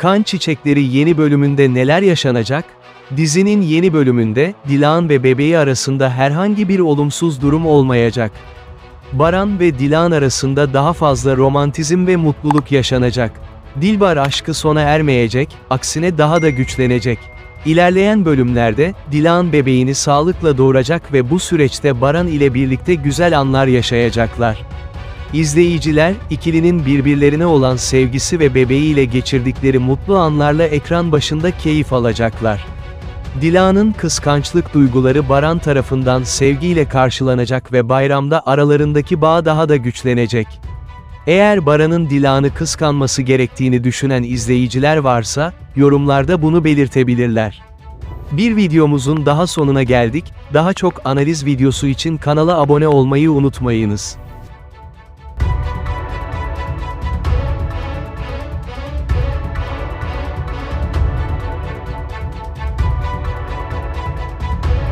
Kan Çiçekleri yeni bölümünde neler yaşanacak? Dizinin yeni bölümünde, Dilan ve bebeği arasında herhangi bir olumsuz durum olmayacak. Baran ve Dilan arasında daha fazla romantizm ve mutluluk yaşanacak. Dilbar aşkı sona ermeyecek, aksine daha da güçlenecek. İlerleyen bölümlerde, Dilan bebeğini sağlıkla doğuracak ve bu süreçte Baran ile birlikte güzel anlar yaşayacaklar. İzleyiciler, ikilinin birbirlerine olan sevgisi ve bebeğiyle geçirdikleri mutlu anlarla ekran başında keyif alacaklar. Dila'nın kıskançlık duyguları Baran tarafından sevgiyle karşılanacak ve bayramda aralarındaki bağ daha da güçlenecek. Eğer Baran'ın Dila'nı kıskanması gerektiğini düşünen izleyiciler varsa, yorumlarda bunu belirtebilirler. Bir videomuzun daha sonuna geldik, daha çok analiz videosu için kanala abone olmayı unutmayınız.